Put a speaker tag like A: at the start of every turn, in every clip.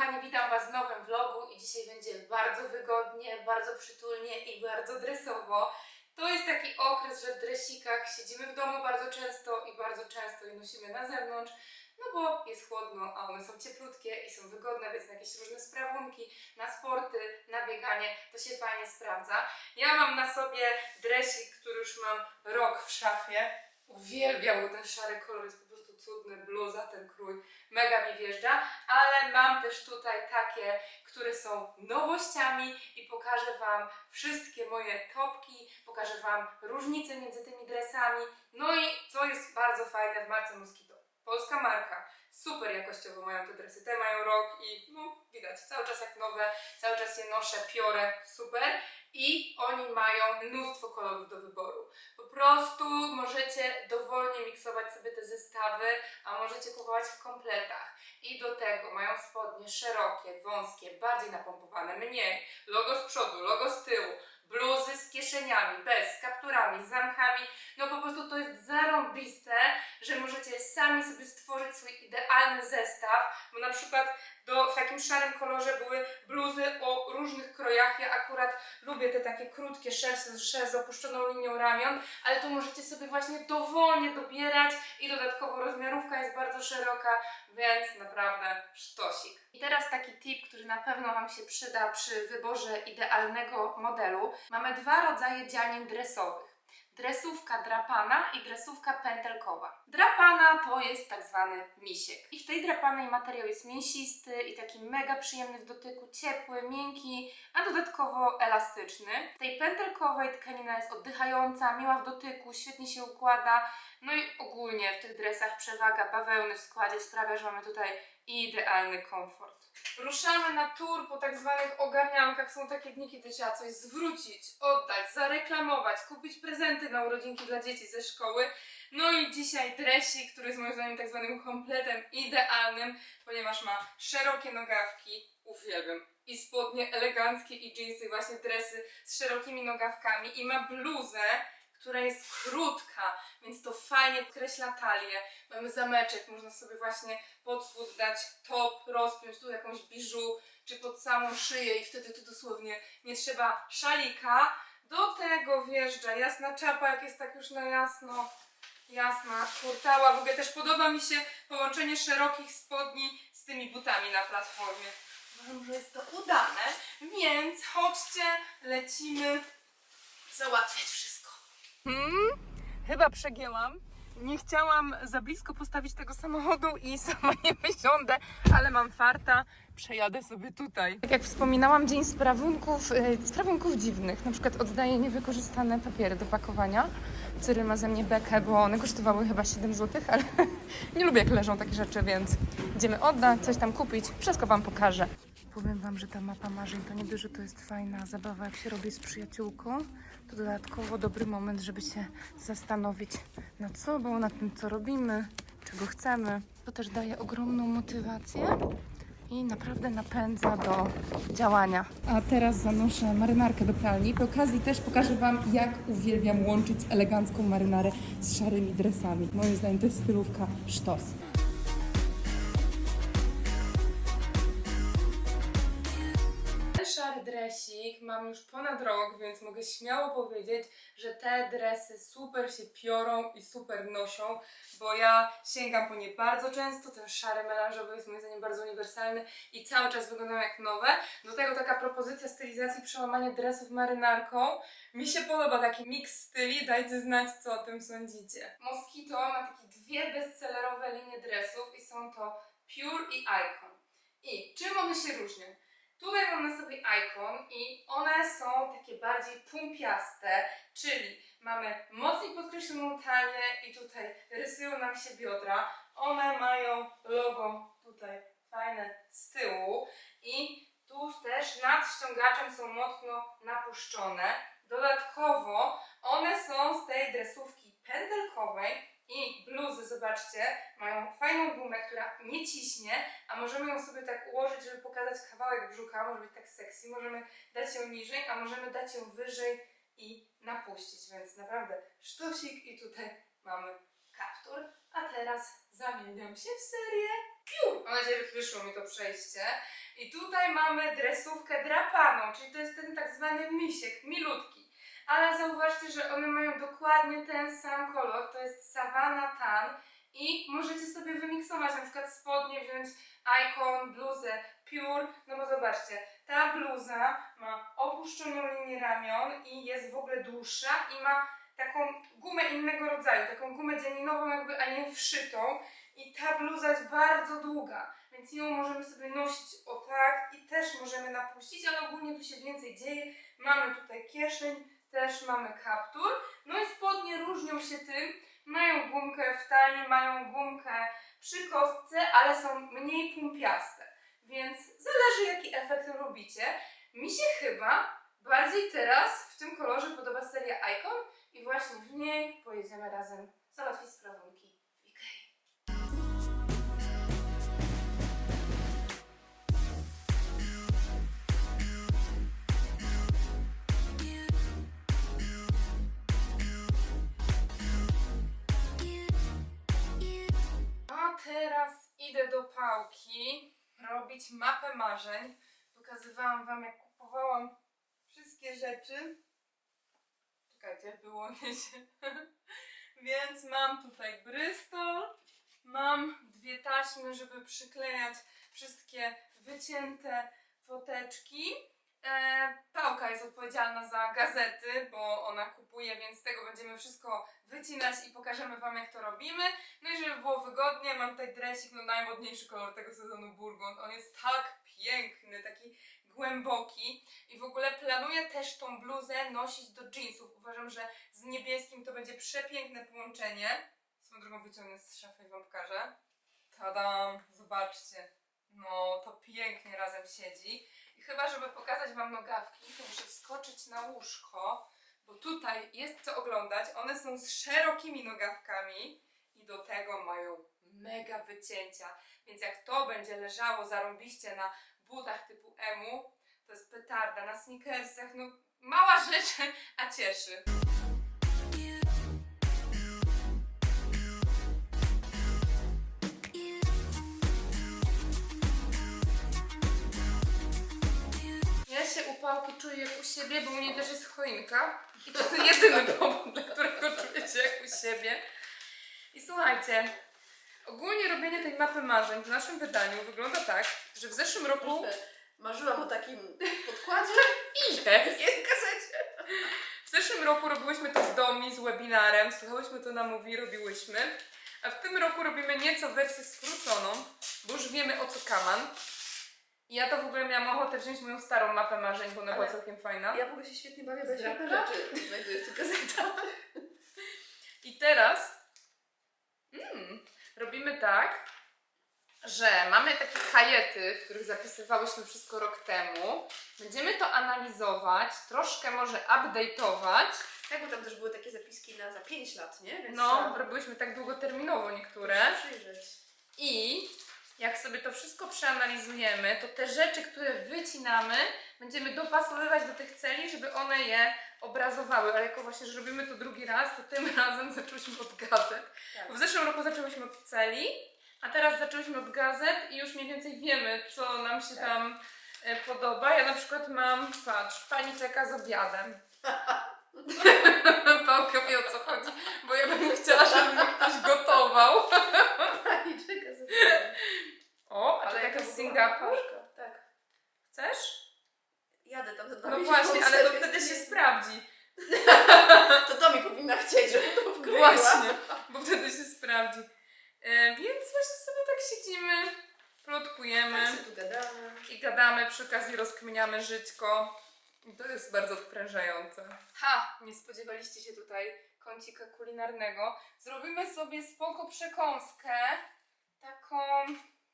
A: kochani, witam Was w nowym vlogu i dzisiaj będzie bardzo wygodnie, bardzo przytulnie i bardzo dresowo. To jest taki okres, że w dresikach siedzimy w domu bardzo często i bardzo często je nosimy na zewnątrz, no bo jest chłodno, a one są cieplutkie i są wygodne, więc na jakieś różne sprawunki, na sporty, na bieganie, to się fajnie sprawdza. Ja mam na sobie dresik, który już mam rok w szafie. Uwielbiam, bo ten szary kolor jest cudny, bluza, ten krój, mega mi wjeżdża, ale mam też tutaj takie, które są nowościami i pokażę Wam wszystkie moje topki, pokażę Wam różnice między tymi dresami, no i co jest bardzo fajne w marce Mosquito. Polska marka, super jakościowo mają te dresy, te mają rok i no widać, cały czas jak nowe, cały czas je noszę, piorę, super. I oni mają mnóstwo kolorów do wyboru. Prostu możecie dowolnie miksować sobie te zestawy, a możecie kupować w kompletach. I do tego mają spodnie szerokie, wąskie, bardziej napompowane, mniej. Logo z przodu, logo z tyłu. Bluzy z kieszeniami, bez, z kapturami, z zamkami. No po prostu to jest zarąbiste, że możecie sami sobie stworzyć swój idealny zestaw, bo na przykład do, w takim szarym kolorze były bluzy o różnych krojach. Ja akurat lubię te takie krótkie, szersze z opuszczoną linią ramion, ale tu możecie sobie właśnie dowolnie dobierać i dodatkowo rozmiarówka jest bardzo szeroka, więc naprawdę sztosik. I teraz taki tip, który na pewno Wam się przyda przy wyborze idealnego modelu. Mamy dwa rodzaje dzianin dresowych. Dresówka drapana i dresówka pętelkowa. Drapana to jest tak zwany misiek. I w tej drapanej materiał jest mięsisty i taki mega przyjemny w dotyku, ciepły, miękki, a dodatkowo elastyczny. W tej pętelkowej tkanina jest oddychająca, miła w dotyku, świetnie się układa. No i ogólnie w tych dresach przewaga bawełny w składzie sprawia, że mamy tutaj idealny komfort. Ruszamy na tour po tak zwanych ogarniankach. Są takie dni, kiedy trzeba coś zwrócić, oddać, zareklamować, kupić prezenty na urodzinki dla dzieci ze szkoły. No i dzisiaj dresik, który jest moim zdaniem tak zwanym kompletem idealnym, ponieważ ma szerokie nogawki, uwielbiam, i spodnie eleganckie i jeansy, właśnie dresy z szerokimi nogawkami i ma bluzę, która jest krótka, więc to fajnie podkreśla talię. Mamy zameczek, można sobie właśnie pod spód dać top, rozpiąć tu jakąś biżu, czy pod samą szyję i wtedy tu dosłownie nie trzeba szalika. Do tego wjeżdża jasna czapa, jak jest tak już na jasno, jasna kurtała. W ogóle też podoba mi się połączenie szerokich spodni z tymi butami na platformie. Uważam, że jest to udane, więc chodźcie, lecimy załatwiać wszystko. Hmm, chyba przegięłam. Nie chciałam za blisko postawić tego samochodu i sama nie wysiądę, ale mam farta. Przejadę sobie tutaj. Tak jak wspominałam, dzień sprawunków, sprawunków dziwnych. Na przykład oddaję niewykorzystane papiery do pakowania. Cyryl ma ze mnie bekę, bo one kosztowały chyba 7 zł, ale nie lubię jak leżą takie rzeczy, więc idziemy oddać, coś tam kupić. Wszystko Wam pokażę. Powiem Wam, że ta mapa marzeń to nie dość, że to jest fajna zabawa, jak się robi z przyjaciółką, to dodatkowo dobry moment, żeby się zastanowić nad sobą, nad tym, co robimy, czego chcemy. To też daje ogromną motywację i naprawdę napędza do działania. A teraz zanoszę marynarkę do pralni. Przy okazji też pokażę Wam, jak uwielbiam łączyć elegancką marynarę z szarymi dresami. Moim zdaniem to jest stylówka sztos. Szary dresik mam już ponad rok, więc mogę śmiało powiedzieć, że te dresy super się piorą i super noszą, bo ja sięgam po nie bardzo często. Ten szary melanżowy jest moim zdaniem bardzo uniwersalny i cały czas wyglądają jak nowe. Do tego taka propozycja stylizacji, przełamanie dresów marynarką. Mi się podoba taki miks styli, dajcie znać co o tym sądzicie. Mosquito ma takie dwie bestsellerowe linie dresów i są to Pure i Icon. I czym one się różnią? Tutaj mamy sobie ikon i one są takie bardziej pumpiaste, czyli mamy mocniej podkreśloną talię i tutaj rysują nam się biodra. One mają logo tutaj fajne z tyłu i tu też nad ściągaczem są mocno napuszczone. Dodatkowo one są z tej dresówki pętelkowej i bluzy, zobaczcie, mają fajną gumę, która nie ciśnie, a możemy ją sobie tak ułożyć, żeby pokazać kawałek brzucha, może być tak sexy, możemy dać ją niżej, a możemy dać ją wyżej i napuścić, więc naprawdę sztosik i tutaj mamy kaptur, a teraz zamieniam się w serię! Mam nadzieję, że wyszło mi to przejście. I tutaj mamy dresówkę drapaną, czyli to jest ten tak zwany misiek, milutki. Ale zauważcie, że one mają dokładnie ten sam kolor, to jest Savannah Tan i możecie sobie wymiksować, na przykład spodnie wziąć Icon, bluzę Pure, no bo zobaczcie, ta bluza ma opuszczoną linię ramion i jest w ogóle dłuższa i ma taką gumę innego rodzaju, taką gumę dzieninową jakby, a nie wszytą i ta bluza jest bardzo długa, więc ją możemy sobie nosić o tak i też możemy napuścić, ale ogólnie tu się więcej dzieje. Mamy tutaj kieszeń, też mamy kaptur, no i spodnie różnią się tym, mają gumkę w talii, mają gumkę przy kostce, ale są mniej pumpiaste, więc zależy jaki efekt lubicie. Mi się chyba bardziej teraz w tym kolorze podoba seria Icon i właśnie w niej pojedziemy razem załatwić sprawunki pałki robić mapę marzeń. Pokazywałam Wam, jak kupowałam wszystkie rzeczy. Czekajcie, wyłonię się. Więc mam tutaj Bristol, mam dwie taśmy, żeby przyklejać wszystkie wycięte foteczki. E, Pałka jest odpowiedzialna za gazety, bo ona kupuje, więc z tego będziemy wszystko wycinać i pokażemy Wam, jak to robimy. No i żeby było wygodnie, mam tutaj dresik, no najmodniejszy kolor tego sezonu Burgund. On jest tak piękny, taki głęboki i w ogóle planuję też tą bluzę nosić do jeansów. Uważam, że z niebieskim to będzie przepiękne połączenie. Swoją drogą wyciągnę z szafy i Wam pokażę. Tadam! Zobaczcie. No, to pięknie razem siedzi. I chyba, żeby pokazać Wam nogawki, to muszę wskoczyć na łóżko, bo tutaj jest co oglądać. One są z szerokimi nogawkami i do tego mają mega wycięcia. Więc jak to będzie leżało zarąbiście na butach typu emu, to jest petarda. Na sneakersach, no mała rzecz, a cieszy. Ja się u Pałki czuję jak u siebie, bo u mnie też jest choinka. I to jest jedyny powód, dla którego czuję się jak u siebie. I słuchajcie, ogólnie robienie tej mapy marzeń w naszym wydaniu wygląda tak, że w zeszłym roku...
B: Marzyłam o takim podkładzie.
A: Jest!
B: Jest w gazecie.
A: W zeszłym roku robiłyśmy to z domi, z webinarem, słuchałyśmy to na mówi, robiłyśmy. A w tym roku robimy nieco wersję skróconą, bo już wiemy o co kaman. Ja to w ogóle miałam ochotę wziąć moją starą mapę marzeń, bo ona była
B: Ale
A: całkiem fajna.
B: Ja w ogóle się świetnie bawię, bo ja świetne rzeczy znajduję w tych gazetach.
A: I teraz mm, robimy tak, że mamy takie kajety, w których zapisywałyśmy wszystko rok temu. Będziemy to analizować, troszkę może update'ować.
B: Tak, bo tam też były takie zapiski na za 5 lat, nie? Więc
A: No,
B: trzeba
A: robiłyśmy tak długoterminowo niektóre.
B: się przyjrzeć.
A: I jak sobie to wszystko przeanalizujemy, to te rzeczy, które wycinamy, będziemy dopasowywać do tych celi, żeby one je obrazowały. Ale jako właśnie, że robimy to drugi raz, to tym razem zaczęłyśmy od gazet.
B: Tak.
A: W zeszłym roku zaczęłyśmy od celi, a teraz zaczęłyśmy od gazet i już mniej więcej wiemy, co nam się
B: Tak.
A: tam e, podoba. Ja na przykład mam, patrz, pani czeka z obiadem. Pałka wie o co chodzi, bo ja bym chciała, żeby mi ktoś gotował.
B: Pani czeka za chwilę.
A: O, a
B: Ale
A: to
B: jaka
A: taka
B: w
A: z
B: ogóle
A: Singapur?
B: paczka. Tak.
A: Chcesz?
B: Jadę tam za dwa
A: No
B: miesiące,
A: właśnie, ale to
B: więc
A: wtedy się
B: nie-
A: sprawdzi.
B: To to mi powinna chcieć, żebym to wkleiła.
A: Właśnie, bo wtedy się sprawdzi. E, więc właśnie sobie tak siedzimy, plotkujemy
B: Tak sobie tu gadamy.
A: i gadamy, przy okazji rozkminiamy żyćko. I to jest bardzo odprężające. Ha! Nie spodziewaliście się tutaj kącika kulinarnego. Zrobimy sobie spoko przekąskę. Taką,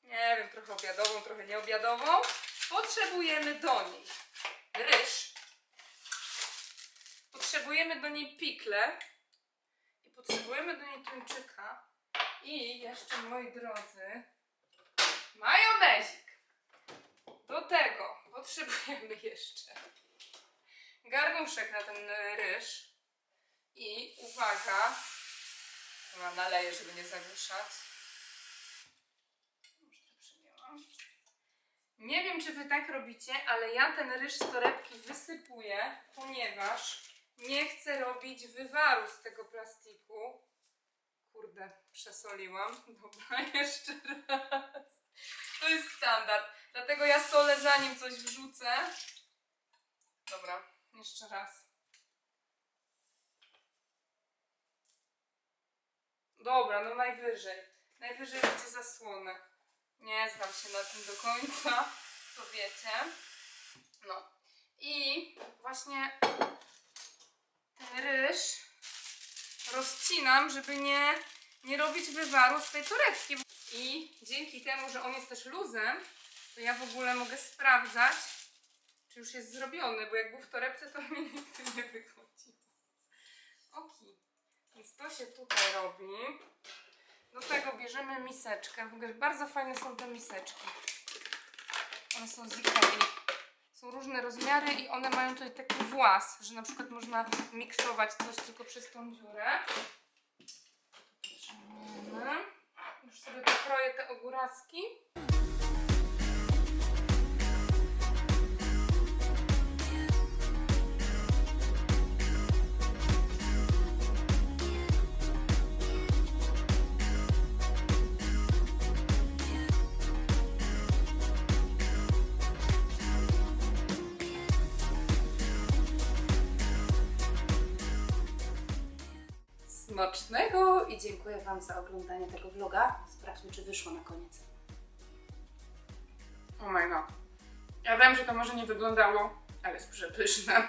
A: nie wiem, trochę obiadową, trochę nieobiadową. Potrzebujemy do niej ryż. Potrzebujemy do niej pikle. I potrzebujemy do niej tuńczyka. I jeszcze, moi drodzy, majonezik. Do tego potrzebujemy jeszcze garnuszek na ten ryż. I uwaga, chyba naleję, żeby nie zagłuszać. Przyjęłam. Nie wiem, czy wy tak robicie, ale ja ten ryż z torebki wysypuję, ponieważ nie chcę robić wywaru z tego plastiku. Kurde, przesoliłam. Dobra, jeszcze raz. To jest standard. Dlatego ja solę zanim coś wrzucę. Dobra, jeszcze raz. Dobra, no najwyżej. Najwyżej będzie zasłonę. Nie znam się na tym do końca, to wiecie. No. I właśnie ten ryż rozcinam, żeby nie, nie robić wywaru z tej torebki. I dzięki temu, że on jest też luzem, to ja w ogóle mogę sprawdzać, czy już jest zrobiony, bo jak był w torebce, to mi nigdy nie wychodzi. Oki. Więc to się tutaj robi. Do tego bierzemy miseczkę. W ogóle bardzo fajne są te miseczki. One są z. Są różne rozmiary i one mają tutaj taki włas, że na przykład można miksować coś tylko przez tą dziurę. Już sobie pokroję te ogóracki. Smacznego i dziękuję Wam za oglądanie tego vloga. Sprawdźmy, czy wyszło na koniec. Oh my god. Ja wiem, że to może nie wyglądało, ale jest przepyszne.